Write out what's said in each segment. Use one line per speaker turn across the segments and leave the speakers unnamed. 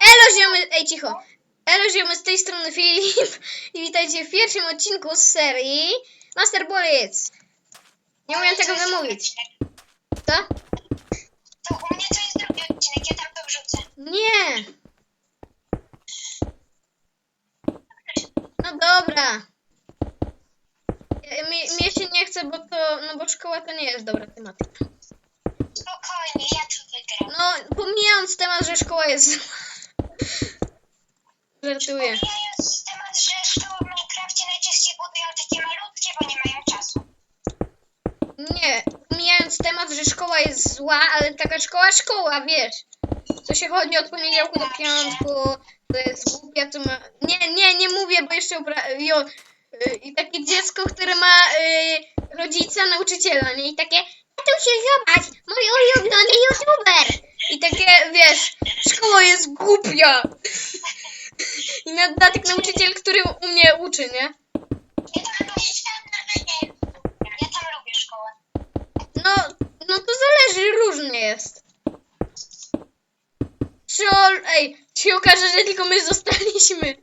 Elo ziomy, ej cicho. Elo ziomy, z tej strony Filip i witajcie w pierwszym odcinku z serii Master Bullets. Nie umiem tego wymówić. Co?
To u mnie to jest drugi odcinek, ja tam to wrzucę.
Nie. No dobra. Mi, mnie się nie chce, bo to, no bo szkoła to nie jest dobra tematyka.
Spokojnie, ja tu.
No, pomijając temat, że szkoła jest zła. Żartuję.
Pomijając temat, że szkoły w Minecrafcie najczęściej budują takie malutkie, bo nie mają czasu.
Nie, pomijając temat, że szkoła jest zła, ale taka szkoła, szkoła, wiesz. Co się chodzi od poniedziałku do piątku, to jest głupia, to ma... Nie, nie, nie mówię, bo jeszcze obra... jo, y, I takie dziecko, które ma y, rodzica, nauczyciela, nie? I takie, tu się zobacz, mój ulubiony youtuber. I takie, wiesz, szkoła jest głupia. I na dodatek nauczyciel, który u mnie uczy, nie?
Ja chyba nie Ja tam lubię szkołę.
No, no to zależy, różnie jest. Troll, ej, się okaże, że tylko my zostaliśmy.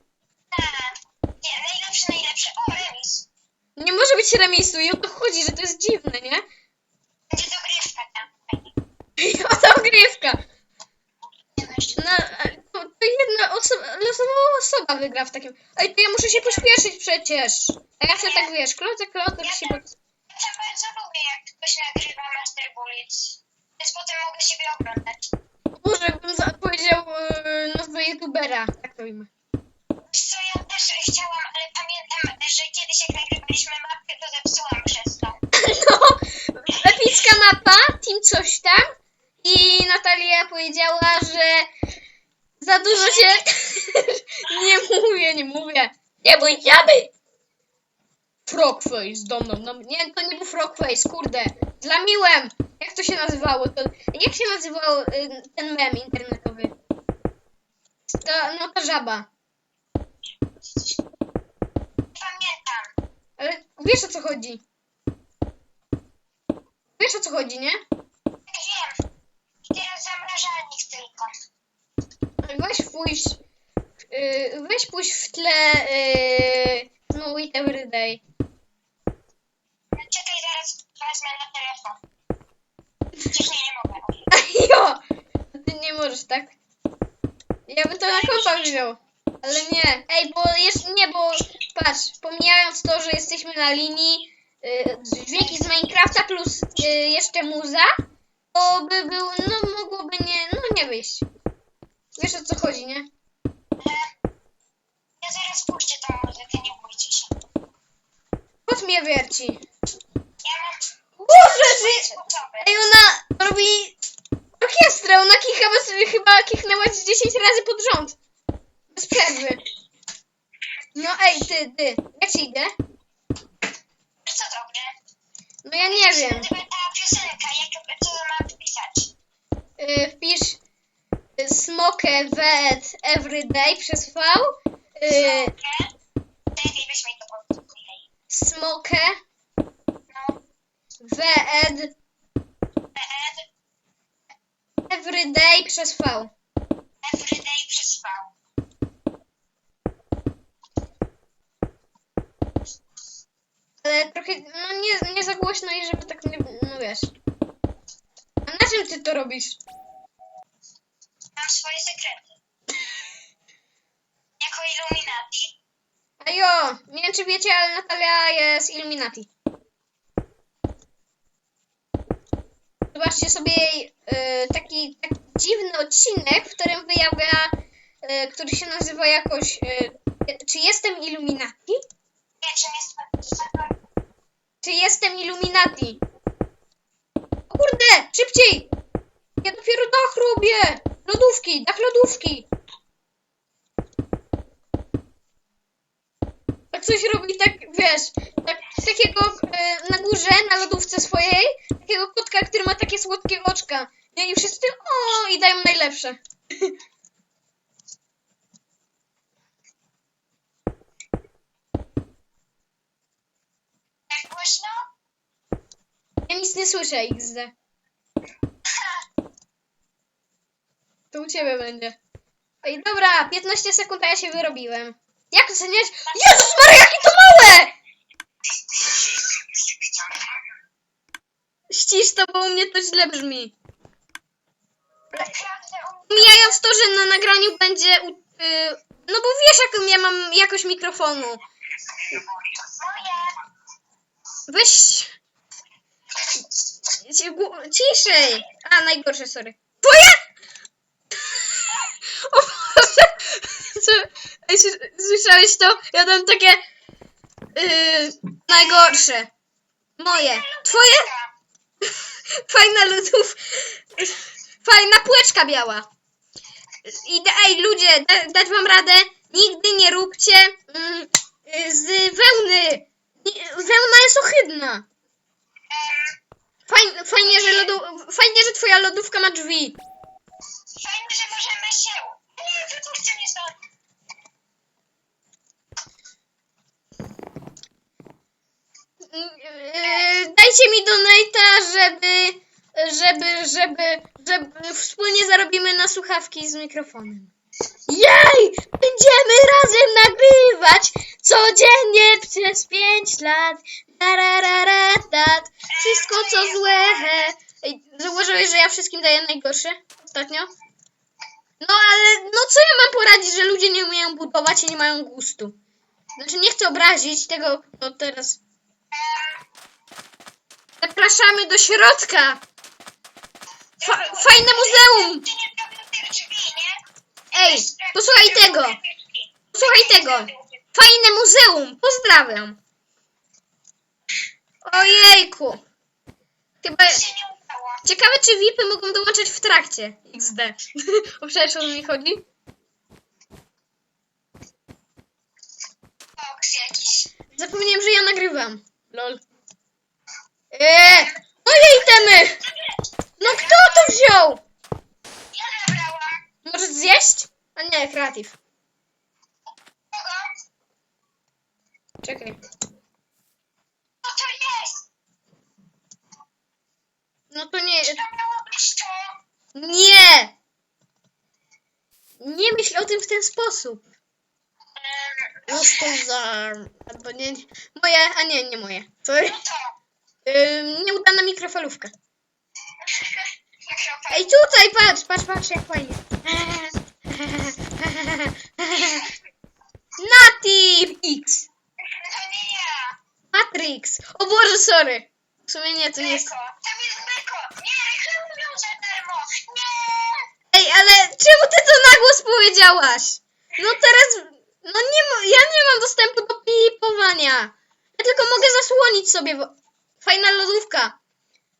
Tak. Nie, najlepszy, najlepszy. O, remis.
Nie może być remisu i o to chodzi, że to jest dziwne, nie?
Będzie tam.
To grywka.
Nie no, jeszcze
No, to, to jedna osoba, losowa osoba wygra w takim... Ej, to ja muszę się pośpieszyć przecież. A ja chcę tak, wiesz, klocek, klocek się... po-
Ja tam bardzo lubię, jak ktoś nagrywa Master Bullets. Więc potem mogę siebie oglądać.
Może bym za- powiedział yy, nazwę youtubera, tak to imię.
Wiesz co, ja też chciałam,
powiedziała, że za dużo się... nie mówię, nie mówię. Nie powiedziamy. Frogface do mną. No, nie, to nie był Frogface, kurde. Zlamiłem. Jak to się nazywało? To, jak się nazywał y, ten mem internetowy? Ta, no ta żaba.
Pamiętam.
Ale wiesz o co chodzi. Wiesz o co chodzi, nie? Weź pójść. Yy, weź pójść w tle. Yy, no, It Everyday.
Czekaj, zaraz wezmę na telefon. Przecież nie, nie mogę.
jo! Ty nie możesz, tak? Ja bym to na kompa wziął. Ale nie. Ej, bo jest. Nie, bo patrz, pomijając to, że jesteśmy na linii. Yy, dźwięki z Minecrafta plus yy, jeszcze muza, to by był. No, mogłoby nie. No, nie wyjść. Wiesz o co chodzi, nie?
Ja zaraz puszczę tą muzykę, nie bójcie się.
Kot mnie wierci.
Ja mam
Boże, że.
sposoby.
Ej, ona robi orkiestrę, ona kicha bez, chyba kichnęła z 10 razy pod rząd. Bez przerwy. No ej, ty, ty, jak ci idzie?
Co dobrze?
No ja nie wiem.
Ta piosenka, jak mam wpisać?
Y, wpisz y, smoke vet everyday przez V. Y,
Smokę. Czekaj, weź mi to
smoke
No.
everyday przez V.
everyday przez V.
Ale trochę, no nie, nie za głośno i żeby tak nie, no wiesz. A na czym ty to robisz?
Mam swoje sekrety. Jako Illuminati.
A jo, nie wiem czy wiecie, ale Natalia jest Illuminati. Zobaczcie sobie jej, y, taki, taki dziwny odcinek, w którym wyjawia, y, który się nazywa jakoś, y, czy jestem Illuminati?
Nie, czym jest
Czy jestem Illuminati? O kurde, szybciej! Ja dopiero dach robię! Lodówki, dach lodówki! Tak coś robi tak, wiesz, tak, takiego e, na górze, na lodówce swojej, takiego kotka, który ma takie słodkie oczka. Nie, i wszyscy, o, i dają najlepsze.
tak głośno?
Ja nic nie słyszę, XD. To u ciebie będzie. Ej, dobra, 15 sekund, a ja się wyrobiłem. Jak oceniać? Jezus Maria, jakie to małe! Ścisz to, bo u mnie to źle brzmi. Pomijając to, że na nagraniu będzie... u- y, no bo wiesz, jaką ja mam jakość mikrofonu. Weź... Ciszej! A, najgorsze, sorry. Twoje! O Boże! Co? Słyszałeś to? Ja dam takie... Yy, najgorsze. Moje. Twoje? Fajna lodów... Fajna płeczka biała. I ej, ludzie, da, dać wam radę, nigdy nie róbcie mm, z wełny. Wełna jest ohydna. Fajnie, fajnie, że lodu, fajnie, że twoja lodówka ma drzwi.
Fajnie, że możemy się... Nie, wypuśćcie mnie stąd.
Yy, dajcie mi donate'a, żeby, żeby, żeby, żeby wspólnie zarobimy na słuchawki z mikrofonem. Jej! Będziemy razem nagrywać codziennie przez 5 lat. Tarararatat. Wszystko co złe. Ej, zauważyłeś, że ja wszystkim daję najgorsze ostatnio? No ale, no co ja mam poradzić, że ludzie nie umieją budować i nie mają gustu? Znaczy nie chcę obrazić tego, kto teraz Zapraszamy do środka! Fa fajne muzeum! Ej, posłuchaj tego! Posłuchaj tego! Fajne muzeum! Pozdrawiam! Ojejku! Chyba... Ciekawe, czy VIPy mogą dołączać w trakcie XD. o przecież o mi chodzi? Zapomniałem, że ja nagrywam. Lol. Eee! Moje itemy! No kto to wziął?
Ja zabrałam.
Możesz zjeść? A nie, kreatyw.
Kogo?
Czekaj.
Co to jest?
No to nie...
To miało być to.
Nie! Nie myśl o tym w ten sposób.
Em,
Jestem za... Albo nie... Moje, a nie, nie moje. Sorry.
No to.
Nieudana mikrofalówka. Ej, tutaj, patrz, patrz, patrz, jak fajnie. Nati X.
To nie ja.
Matrix. O Boże, sorry. W sumie nie, to nie jest...
Tam jest. Nie, reklamują za darmo. Nie.
Ej, ale czemu ty to na głos powiedziałaś? No teraz... No nie ma... Ja nie mam dostępu do pipowania. Ja tylko mogę zasłonić sobie... wo- Fajna lodówka.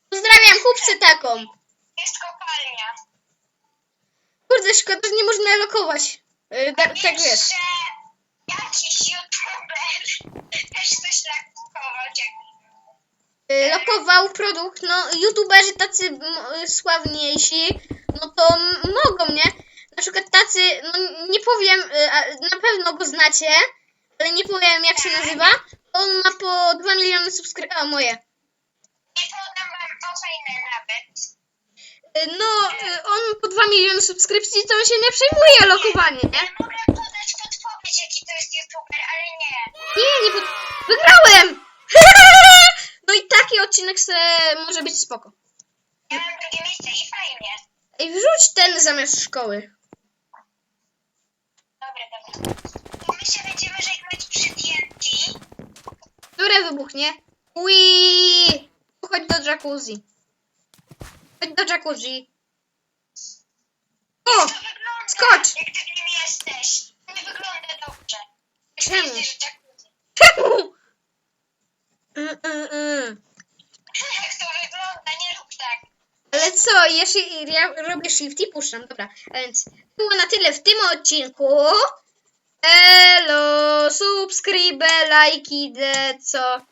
Pozdrawiam, kupcy taką.
Jest kopalnia.
Kurde, szkoda, że nie można lokować. Yy, da, tak wiesz.
że jakiś youtuber też coś tak kupował.
y, lokował produkt, no youtuberzy tacy m- y, sławniejsi, no to mogą, nie? Na przykład tacy, no nie powiem, y, a na pewno go znacie, ale nie powiem jak się nazywa. On ma po 2 miliony subskrypcji, a moje.
Oceny nawet.
Y, No, y, on po 2 miliony subskrypcji, to on się nie przejmuje lokowanie, nie?
Ja mogę podać podpowiedź, jaki to jest youtuber, ale nie.
Nie, nie, pod... wygrałem! No i taki odcinek se może być spoko.
Ja mam drugie miejsce i fajnie.
Ej, wrzuć ten zamiast szkoły.
Dobra, dobra. To my się będziemy żegnać przy TNT.
Które wybuchnie? Ui! Chodź do jacuzzi. Chodź do jacuzzi. O!
Wygląda,
skocz!
jak ty w nim jesteś. To nie wygląda dobrze. Jak
Czemu?
jesteś w jacuzzi.
Czemu? Mm, mm, mm.
Jak to wygląda, nie rób tak.
Ale co, się, ja robię shift i puszczam, dobra. A więc było na tyle w tym odcinku. Elo, subskrybe, lajki, de, co?